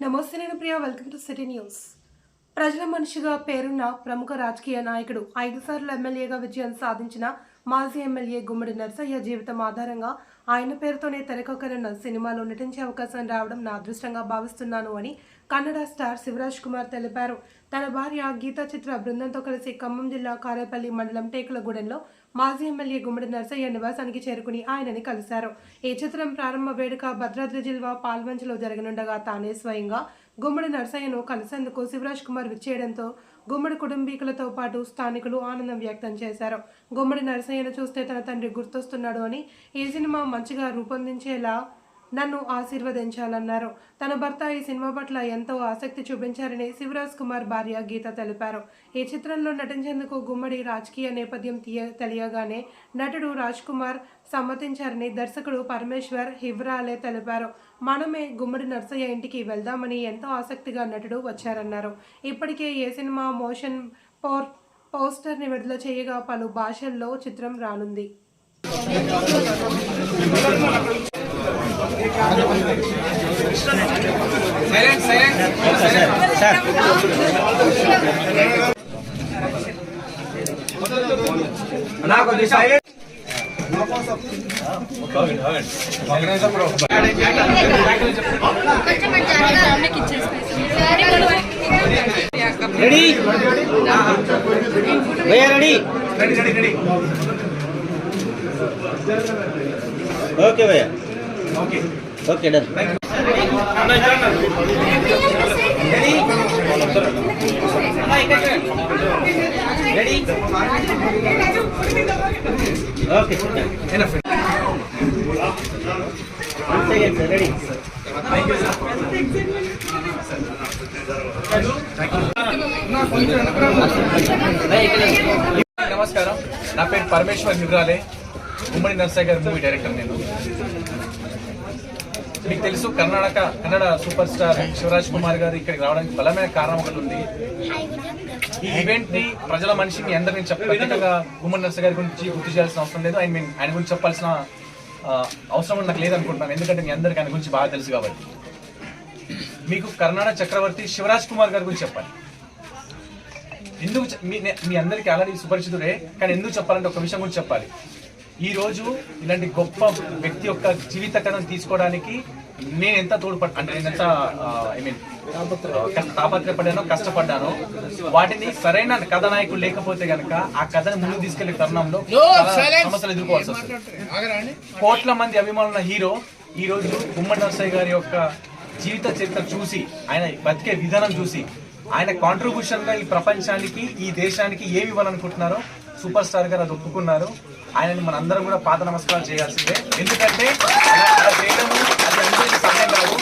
నమస్తే నేను Priya welcome to City News ప్రజల మనిషిగా పేరున్న ప్రముఖ రాజకీయ నాయకుడు ఐదు సార్లు ఎమ్మెల్యేగా విజయం సాధించిన మాజీ ఎమ్మెల్యే గుమ్మడి నరసయ్య జీవితం ఆధారంగా ఆయన పేరుతోనే తెరకొకరన్న సినిమాలో నటించే అవకాశం రావడం నా అదృష్టంగా భావిస్తున్నాను అని కన్నడ స్టార్ శివరాజ్ కుమార్ తెలిపారు. తన భార్య గీతా చిత్ర బృందంతో కలిసి ఖమ్మం జిల్లా కారేపల్లి మండలం టేకులగూడెంలో మాజీ ఎమ్మెల్యే గుమ్మడి నరసయ్య నివాసానికి చేరుకుని ఆయనని కలిశారు. ఈ చిత్రం ప్రారంభ వేడుక భద్రాద్రి జిల్లా పాల్వంచలో జరగనుండగా తానే స్వయంగా గుమ్మడి నర్సయ్యను కలిసేందుకు శివరాజ్ కుమార్ విచ్చేయడంతో గుమ్మడి కుటుంబీకులతో పాటు స్థానికులు ఆనందం వ్యక్తం చేశారు. గుమ్మడి నరసయ్యను చూస్తే తన తండ్రి గుర్తొస్తున్నాడు అని ఈ సినిమా మంచిగా రూపొందించేలా నన్ను ఆశీర్వదించాలన్నారు. తన భర్త ఈ సినిమా పట్ల ఎంతో ఆసక్తి చూపించారని శివరాజ్ కుమార్ భార్య గీత తెలిపారు. ఈ చిత్రంలో నటించేందుకు గుమ్మడి రాజకీయ నేపథ్యం తీయ తెలియగానే నటుడు రాజ్ కుమార్ సమ్మతించారని దర్శకుడు పరమేశ్వర్ హివ్రాలే తెలిపారు. మనమే గుమ్మడి నర్సయ్య ఇంటికి వెళ్దామని ఎంతో ఆసక్తిగా నటుడు వచ్చారన్నారు. ఇప్పటికే ఏ సినిమా మోషన్ పోర్ పోస్టర్ని విడుదల చేయగా పలు భాషల్లో చిత్రం రానుంది. నాకు silent ready ready ready ready okay భయ్యా okay okay done ready okay enough second sir ready నమస్కారం. నా పేరు పరమేశ్వర్ హివ్రాలే ఉమ్మడి నర్సయ్య గారి మూవీ డైరెక్టర్ నేను. మీకు తెలుసు కర్ణాటక కన్నడ సూపర్ స్టార్ శివరాజ్ కుమార్ గారు ఇక్కడికి రావడానికి బలమైన కారణం ఒకటి ఉంది. ఈ ఈవెంట్ని ప్రజల మనిషిని అందరినీ చెప్పగా ఉమ్మడి నర్సయ్య గారి గురించి గుర్తు చేయాల్సిన అవసరం లేదు. ఐ మీన్ ఆయన గురించి చెప్పాల్సిన అవసరం నాకు లేదనుకుంటున్నాను. ఎందుకంటే మీ అందరికీ ఆయన గురించి బాగా తెలుసు కాబట్టి. మీకు కర్ణాటక చక్రవర్తి శివరాజ్ కుమార్ గారి గురించి చెప్పాలి. ఎందుకు మీ మీ అందరికీ ఆల్రెడీ సుపరిచితుడే కానీ ఎందుకు చెప్పాలంటే ఒక విషయం గురించి చెప్పాలి. ఈ రోజు ఇలాంటి గొప్ప వ్యక్తి యొక్క జీవిత కథను తీసుకోవడానికి నేను ఎంత తోడ్పడ్ అంటే నేను ఎంత ఐ మీన్ తాపత్రపడ్డానో కష్టపడ్డానో వాటిని సరైన కథానాయకుడు లేకపోతే గనక ఆ కథను ముందుకు తీసుకెళ్ళే తరుణంలో సమస్యలు ఎదుర్కోవాల్సి వస్తుంది కోట్ల మంది అభిమానుల హీరో ఈ రోజు గుమ్మడి నర్సయ్య గారి యొక్క జీవిత చరిత్ర చూసి ఆయన బతికే విధానం చూసి ఆయన కాంట్రిబ్యూషన్గా ఈ ప్రపంచానికి ఈ దేశానికి ఏమి ఇవ్వాలనుకుంటున్నారో సూపర్ స్టార్ గారు అది ఒప్పుకున్నారు. ఆయనని మనందరం కూడా పాత నమస్కారం చేయాల్సిందే. ఎందుకంటే అలా- చేయడము అది అందరికీ సాధ్యం కాదు.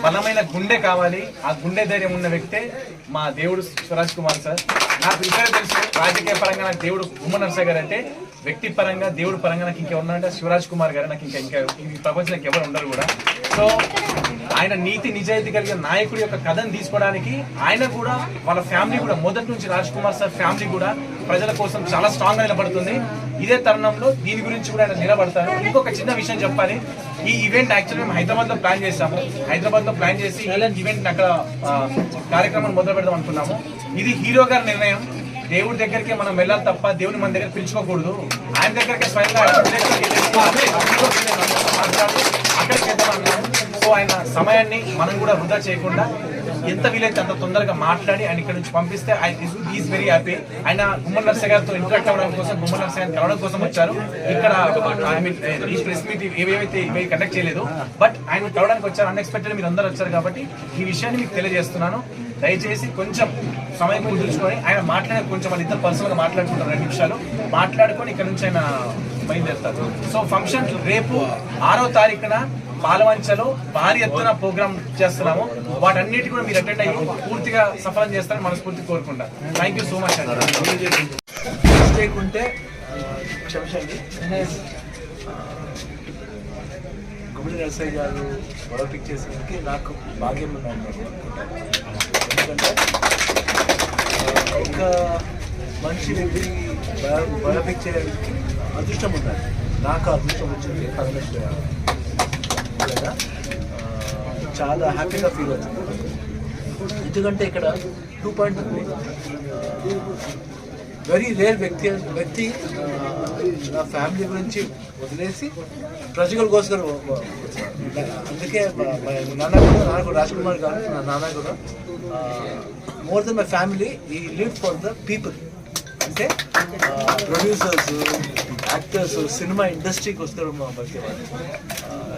బలమైన గుండె కావాలి. ఆ గుండె ధైర్యం ఉన్న వ్యక్తే మా దేవుడు స్వరాజ్ కుమార్ సార్. నాకు ఇక్కడ తెలుసు రాజకీయ పరంగా నాకు దేవుడు ఉమ్మ నరసయ్య గారు అంటే వ్యక్తి పరంగా దేవుడు పరంగా నాకు ఇంకెవరు అంటే శివరాజ్ కుమార్ గారు నాకు ఇంకా ఇంకా ఈ ప్రపంచంలో ఎవరు ఉండరు కూడా. సో ఆయన నీతి నిజాయితీ కలిగిన నాయకుడి యొక్క కథను తీసుకోవడానికి ఆయన కూడా వాళ్ళ ఫ్యామిలీ కూడా మొదటి నుంచి రాజ్ కుమార్ సార్ ఫ్యామిలీ కూడా ప్రజల కోసం చాలా స్ట్రాంగ్గా నిలబడుతుంది. ఇదే తరుణంలో దీని గురించి కూడా ఆయన నిలబడతారు. ఇంకొక చిన్న విషయం చెప్పాలి. ఈ ఈవెంట్ యాక్చువల్లీ మేము హైదరాబాద్లో ప్లాన్ చేసాము హైదరాబాద్లో ప్లాన్ చేసి ఈవెంట్ అక్కడ కార్యక్రమం మొదలు పెడదాం అనుకున్నాము. ఇది హీరో గారి నిర్ణయం. దేవుడి దగ్గరికి మనం వెళ్ళాలి తప్ప దేవుని మన దగ్గర పిలుచుకోకూడదు. ఆయన దగ్గరికి స్వయంగా అక్కడికి వెళ్దాం అన్నాము సో ఆయన సమయాన్ని మనం కూడా వృధా చేయకుండా ఎంత వీలైతే అంత తొందరగా మాట్లాడి ఆయన ఇక్కడ నుంచి పంపిస్తే ఈజ్ వెరీ హ్యాపీ ఆయన గుమ్మడి నర్సయ్య గారితో ఇంటరాక్ట్ అవ్వడం కోసం గుమ్మడి నర్సయ్య గారిని కలవడం కోసం వచ్చారు. ఇక్కడ ఐ మీన్ ఈ ప్రెస్ మీట్ ఏవేవైతే ఇవి కండక్ట్ చేయలేదు బట్ ఆయన కలవడానికి వచ్చారు అన్ఎక్స్పెక్టెడ్ మీరు అందరూ వచ్చారు కాబట్టి ఈ విషయాన్ని మీకు తెలియజేస్తున్నాను. దయచేసి కొంచెం సమయం కుదుర్చుకొని ఆయన మాట్లాడే కొంచెం వాళ్ళ ఇద్దరు పర్సనల్గా మాట్లాడుకుంటారు రెండు నిమిషాలు. మాట్లాడుకొని ఇక్కడ నుంచి ఆయన బయలుదేరుతారు. సో ఫంక్షన్ రేపు ఆరో తారీఖున పాలవంచలో భారీ ఎత్తున ప్రోగ్రామ్ చేస్తున్నాము. వాటన్నిటి కూడా మీరు అటెండ్ అయ్యి పూర్తిగా సఫలం చేస్తారని మనస్ఫూర్తి కోరుకుంటా. థ్యాంక్ యూ సో మచ్ అండి ఉంటే క్షమించండి. గుమ్మడి నరసయ్య గారు బయోపిక్ చేసేందుకు నాకు భాగ్యం ఉందని ఎందుకంటే ఒక మనిషి వ్యక్తి బయో బయోపిక్ చేయడానికి అదృష్టం ఉండాలి. నాకు అదృష్టం వచ్చింది. పరమేశ్వర గారు. నిజంగా చాలా హ్యాపీగా ఫీల్ అవుతుంది. ఎందుకంటే ఇక్కడ టూ పాయింట్ ఉంది. వెరీ రేర్ వ్యక్తి వ్యక్తి నా ఫ్యామిలీ గురించి వదిలేసి ప్రజల కోసం అందుకే నాన్న కూడా నాన్న కూడా రాజ్ కుమార్ గారు నా నాన్న కూడా మోర్ దెన్ మై ఫ్యామిలీ ఈ లీడ్ ఫర్ ద పీపుల్ అంటే ప్రొడ్యూసర్స్ యాక్టర్స్ సినిమా ఇండస్ట్రీకి వస్తారు మా బతికేవాళ్ళు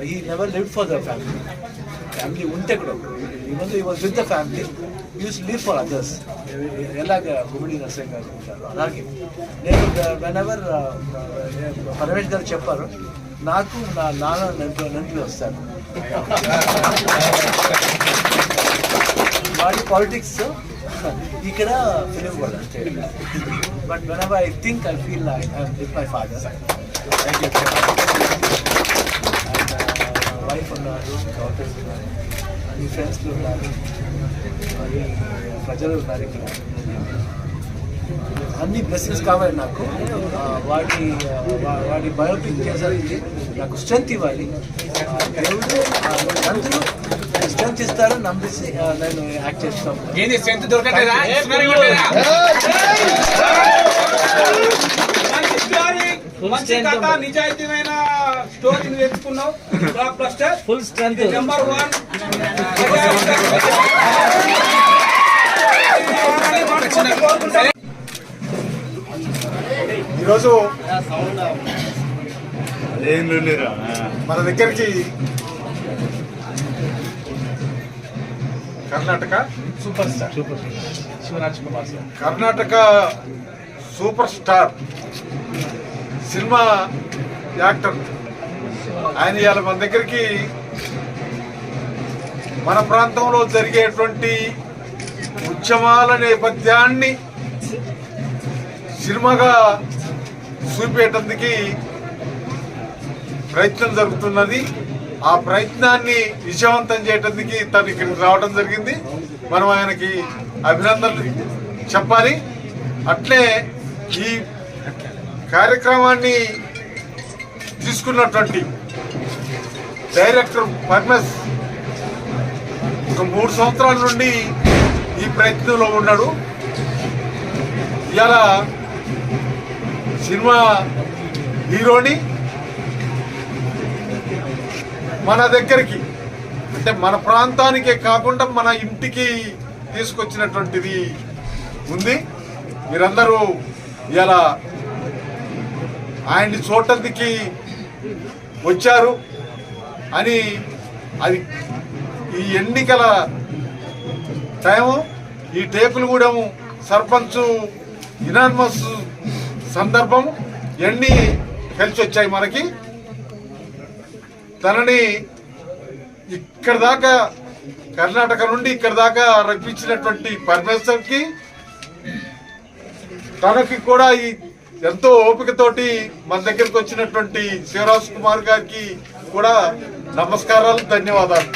ఈ never live for the family family ఉంటే కూడా ఈవెన్ ఈ was with the family use live for others ఎలాగ గుమిడి నరసింహ గారు ఉంటారు? అలాగే. నేను వెన్ ఎవర్ పరమేష్ గారు చెప్పారు నాకు నా నాన్న నెంపి నెంపి వస్తారు వాడి politics he cannot film well until. But whenever I think, I feel like I'm with my father. Thank you. And uh, wife and uh, daughters uh, and friends. అన్ని బ్లెస్సింగ్స్ కావాలి నాకు. వాటి వాటి బయోపిక్ చేసరికి నాకు స్ట్రెంత్ ఇవ్వాలి. దేవుడు అందరూ strength ఇస్తారని నమ్మేసి నేను యాక్ట్ చేస్తాను స్ట్రెంత్ దొరకట్లేదా? మంచి కథ నిజాయితీమైన story ఎంచుకున్నావు. Blockbuster full strength number one ఈరోజు మన దగ్గరికి Karnataka super star. Super Shivaraj Kumar sir. Karnataka super star cinema actor. ఆయన ఇవాళ మన దగ్గరికి మన ప్రాంతంలో జరిగేటువంటి ఉద్యమాల నేపథ్యాన్ని సినిమాగా చూపేటందుకు ప్రయత్నం జరుగుతున్నది. ఆ ప్రయత్నాన్ని విజయవంతం చేయటానికి తను ఇక్కడికి రావడం జరిగింది. మనం ఆయనకి అభినందనలు చెప్పాలి. అట్లే ఈ కార్యక్రమాన్ని తీసుకున్నటువంటి డైరెక్టర్ పర్మస్ ఒక మూడు సంవత్సరాల నుండి ఈ ప్రయత్నంలో ఉన్నాడు. ఇలా సినిమా హీరోని మన దగ్గరికి అంటే మన ప్రాంతానికే కాకుండా మన ఇంటికి తీసుకొచ్చినటువంటిది ఉంది. మీరందరూ ఇలా ఆయన్ని చూడటానికి వచ్చారు అని అది ఈ ఎన్నికల టైము ఈ టేకులగూడెం సర్పంచ్ ఇనాన్మస్ సందర్భం ఎన్ని కలిసి వచ్చాయి మనకి? తనని ఇక్కడ దాకా కర్ణాటక నుండి ఇక్కడ దాకా రప్పించినటువంటి పరమేశ్వర్కి తనకి కూడా ఈ ఎంతో ఓపికతోటి మన దగ్గరికి వచ్చినటువంటి శివరాజ్ కుమార్ గారికి కూడా నమస్కారాలు ధన్యవాదాలు.